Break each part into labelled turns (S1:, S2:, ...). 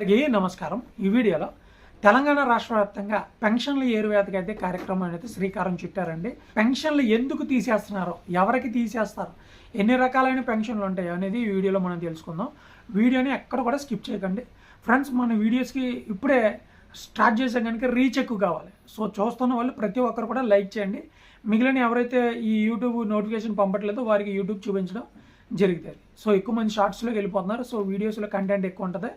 S1: అందరికీ నమస్కారం. ఈ వీడియోలో తెలంగాణ రాష్ట్ర వ్యాప్తంగా పెన్షన్ల ఏరువేతకి అయితే కార్యక్రమం అనేది శ్రీకారం చుట్టారండి. పెన్షన్లు ఎందుకు తీసేస్తున్నారో ఎవరికి తీసేస్తారు ఎన్ని రకాలైన పెన్షన్లు ఉంటాయి అనేది ఈ వీడియోలో మనం తెలుసుకుందాం. వీడియోని ఎక్కడ కూడా స్కిప్ చేయకండి. ఫ్రెండ్స్ మన వీడియోస్కి ఇప్పుడే స్టార్ట్ చేసే కనుక రీచ్ ఎక్కువ కావాలి. సో చూస్తున్న వాళ్ళు ప్రతి ఒక్కరు కూడా లైక్ చేయండి. మిగిలిన ఎవరైతే ఈ యూట్యూబ్ నోటిఫికేషన్ పంపట్లేదో వారికి యూట్యూబ్ చూపించడం జరుగుతుంది సో ఎక్కువ మంది షార్ట్స్లోకి వెళ్ళిపోతున్నారు. సో వీడియోస్లో కంటెంట్ ఎక్కువ ఉంటుంది.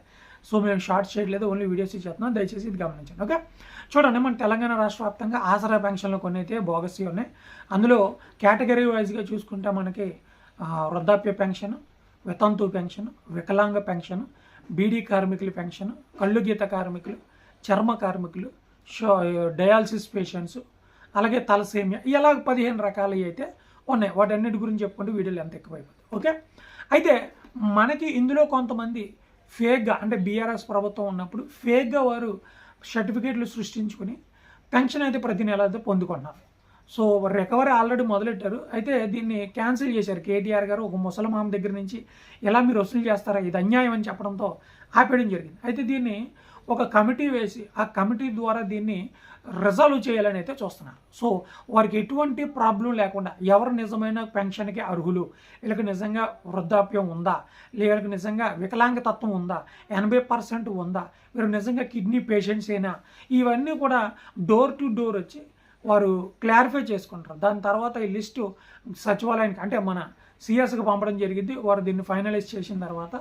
S1: సో మేము షార్ట్స్ చేయట్లేదు ఓన్లీ వీడియోస్ ఇచ్చేస్తున్నాం దయచేసి ఇది గమనించండి ఓకే? చూడండి మన తెలంగాణ రాష్ట్ర వ్యాప్తంగా ఆసరా పెన్షన్లు కొన్ని అయితే బోగస్ ఉన్నాయి. అందులో కేటగిరీ వైజ్గా చూసుకుంటే మనకి వృద్ధాప్య పెన్షన్ వితంతు పెన్షన్ వికలాంగ పెన్షన్ బీడీ కార్మికుల పెన్షన్ కళ్ళు గీత కార్మికులు చర్మ కార్మికులు షో డయాలసిస్ పేషెంట్స్ అలాగే తలసేమియా ఇలా పదిహేను రకాలు అయితే ఉన్నాయి. వాటన్నిటి గురించి చెప్పుకుంటే వీడియోలు ఎంత ఎక్కువైపోతుంది ఓకే? అయితే మనకి ఇందులో కొంతమంది ఫేక్గా అంటే బీఆర్ఎస్ ప్రభుత్వం ఉన్నప్పుడు ఫేక్గా వారు సర్టిఫికేట్లు సృష్టించుకుని పెన్షన్ అయితే ప్రతి నెల అయితే పొందుకున్నారు. సో రికవరీ ఆల్రెడీ మొదలెట్టారు. అయితే దీన్ని క్యాన్సిల్ చేశారు కేటీఆర్ గారు. ఒక ముసలమామ దగ్గర నుంచి ఎలా మీరు వసూలు చేస్తారా? ఇది అన్యాయం అని చెప్పడంతో ఆపేయడం జరిగింది. అయితే దీన్ని ఒక కమిటీ వేసి ఆ కమిటీ ద్వారా దీన్ని రిజాల్వ్ చేయాలని అయితే చూస్తున్నారు. సో వారికి ఎటువంటి ప్రాబ్లం లేకుండా ఎవరు నిజమైన పెన్షన్కి అర్హులు వీళ్ళకి నిజంగా వృద్ధాప్యం ఉందా వీళ్ళకి నిజంగా వికలాంగతత్వం ఉందా ఎనభై పర్సెంట్ ఉందా వీరు నిజంగా కిడ్నీ పేషెంట్స్ అయినా ఇవన్నీ కూడా డోర్ టు డోర్ వచ్చి వారు క్లారిఫై చేసుకుంటారు. దాని తర్వాత ఈ లిస్టు సచివాలయానికి అంటే మన సిఎస్కి పంపడం జరిగింది. వారు దీన్ని ఫైనలైజ్ చేసిన తర్వాత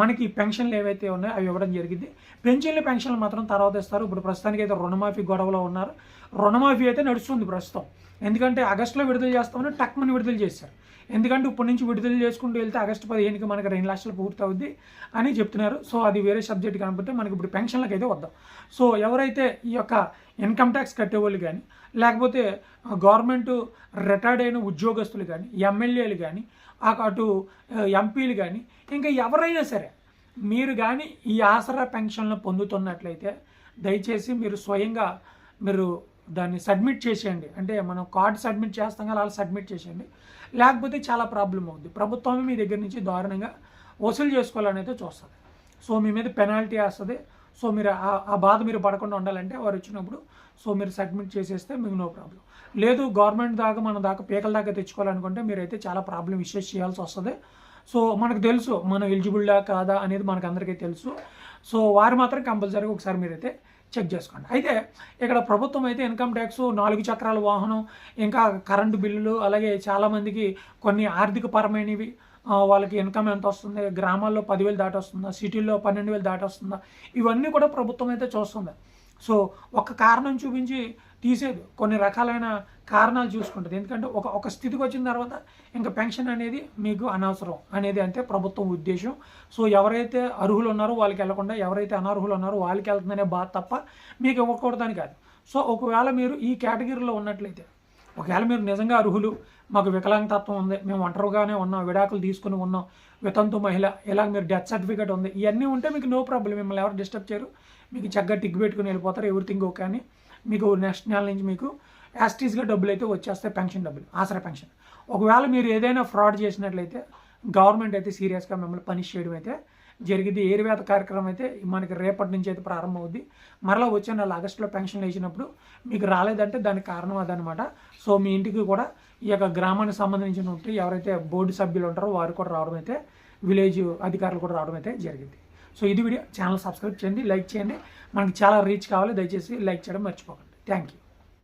S1: మనకి పెన్షన్లు ఏవైతే ఉన్నాయో అవి ఇవ్వడం జరిగింది. పెన్షన్లు పెన్షన్లు మాత్రం తర్వాత ఇస్తారు. ఇప్పుడు ప్రస్తుతానికి అయితే రుణమాఫీ గొడవలో ఉన్నారు. రుణమాఫీ అయితే నడుస్తుంది ప్రస్తుతం. ఎందుకంటే ఆగస్టులో విడుదల చేస్తామని టక్మని విడుదల చేశారు. ఎందుకంటే ఇప్పటి నుంచి విడుదల చేసుకుంటూ వెళ్తే ఆగస్టు పదిహేనుకి మనకి రెండు లక్షలు పూర్తవుద్ది అని చెప్తున్నారు. సో అది వేరే సబ్జెక్ట్ కనబడితే మనకి ఇప్పుడు పెన్షన్లకు అయితే వద్దాం. సో ఎవరైతే ఈ యొక్క ఇన్కమ్ ట్యాక్స్ కట్టేవాళ్ళు కానీ లేకపోతే గవర్నమెంట్ రిటైర్డ్ అయిన ఉద్యోగస్తులు కానీ ఎమ్మెల్యేలు కానీ అటు ఎంపీలు కానీ ఇంకా ఎవరైనా సరే మీరు కానీ ఈ ఆసరా పెన్షన్లు పొందుతున్నట్లయితే దయచేసి మీరు స్వయంగా మీరు దాన్ని సబ్మిట్ చేసేయండి. అంటే మనం కార్డు సబ్మిట్ చేస్తాం కదా అలా సబ్మిట్ చేసేయండి. లేకపోతే చాలా ప్రాబ్లం అవుద్ది. ప్రభుత్వమే మీ దగ్గర నుంచి దారుణంగా వసూలు చేసుకోవాలని అయితే చూస్తుంది. సో మీ మీద పెనాల్టీ వేస్తుంది. సో మీరు ఆ- ఆ బాధ మీరు పడకుండా ఉండాలంటే వారు వచ్చినప్పుడు సో మీరు సబ్మిట్ చేసేస్తే మీకు నో ప్రాబ్లం లేదు గవర్నమెంట్ దాకా మన దాకా పీకల దాకా తెచ్చుకోవాలనుకుంటే మీరైతే చాలా ప్రాబ్లం విషేస్ చేయాల్సి వస్తుంది. సో మనకు తెలుసు మనం ఎలిజిబుల్డా కాదా అనేది మనకు అందరికీ తెలుసు. సో వారు మాత్రం కంపల్సరీగా ఒకసారి మీరైతే చెక్ చేసుకోండి. అయితే ఇక్కడ ప్రభుత్వం అయితే ఇన్కమ్ ట్యాక్స్ నాలుగు చక్రాల వాహనం ఇంకా కరెంటు బిల్లులు అలాగే చాలామందికి కొన్ని ఆర్థిక పరమైనవి వాళ్ళకి ఇన్కమ్ ఎంత వస్తుంది? గ్రామాల్లో పదివేలు దాటి వస్తుందా సిటీల్లో పన్నెండు వేలు దాటి వస్తుందా ఇవన్నీ కూడా ప్రభుత్వం అయితే చూస్తుంది. సో ఒక కారణం చూపించి తీసేది. కొన్ని రకాలైన కారణాలు చూసుకుంటుంది. ఎందుకంటే ఒక ఒక స్థితికి వచ్చిన తర్వాత ఇంకా పెన్షన్ అనేది మీకు అనవసరం అనేది అంటే ప్రభుత్వం ఉద్దేశం. సో ఎవరైతే అర్హులు ఉన్నారో వాళ్ళకి వెళ్ళకుండా ఎవరైతే అనర్హులు ఉన్నారో వాళ్ళకి వెళ్తుందనే బాధ తప్ప మీకు ఇవ్వకూడదని కాదు. సో ఒకవేళ మీరు ఈ కేటగిరీలో ఉన్నట్లయితే ఒకవేళ మీరు నిజంగా అర్హులు మాకు వికలాంగతత్వం ఉంది మేము ఒంటరిగానే ఉన్నాం విడాకులు తీసుకుని ఉన్నాం వితంతు మహిళ ఇలా మీరు డెత్ సర్టిఫికేట్ ఉంది ఇవన్నీ ఉంటే మీకు నో ప్రాబ్లం మిమ్మల్ని ఎవరు డిస్టర్బ్ చేయరు. మీకు చక్కగా టిక్ పెట్టుకుని వెళ్ళిపోతారు ఎవ్రీథింగ్ ఓకే అని. మీకు నెక్స్ట్ నెల నుంచి మీకు యాస్టీస్గా డబ్బులు అయితే వచ్చేస్తాయి పెన్షన్ డబ్బులు ఆసరా పెన్షన్. ఒకవేళ మీరు ఏదైనా ఫ్రాడ్ చేసినట్లయితే గవర్నమెంట్ అయితే సీరియస్గా మిమ్మల్ని పనిష్ చేయడం అయితే జరిగింది. ఏరువేత కార్యక్రమం అయితే మనకి రేపటి నుంచి అయితే ప్రారంభమవుద్ది. మరలా వచ్చే నెల ఆగస్టులో పెన్షన్ వేసినప్పుడు మీకు రాలేదంటే దానికి కారణం అదనమాట. సో మీ ఇంటికి కూడా ఈ యొక్క గ్రామానికి సంబంధించిన ఉంటే ఎవరైతే బోర్డు సభ్యులు ఉంటారో వారు కూడా రావడం అయితే విలేజ్ అధికారులు కూడా రావడం అయితే జరిగింది. సో ఇది వీడియో. ఛానల్ సబ్స్క్రైబ్ చేయండి లైక్ చేయండి. మనకి చాలా రీచ్ కావాలి. దయచేసి లైక్ చేయడం మర్చిపోకండి. Thank you.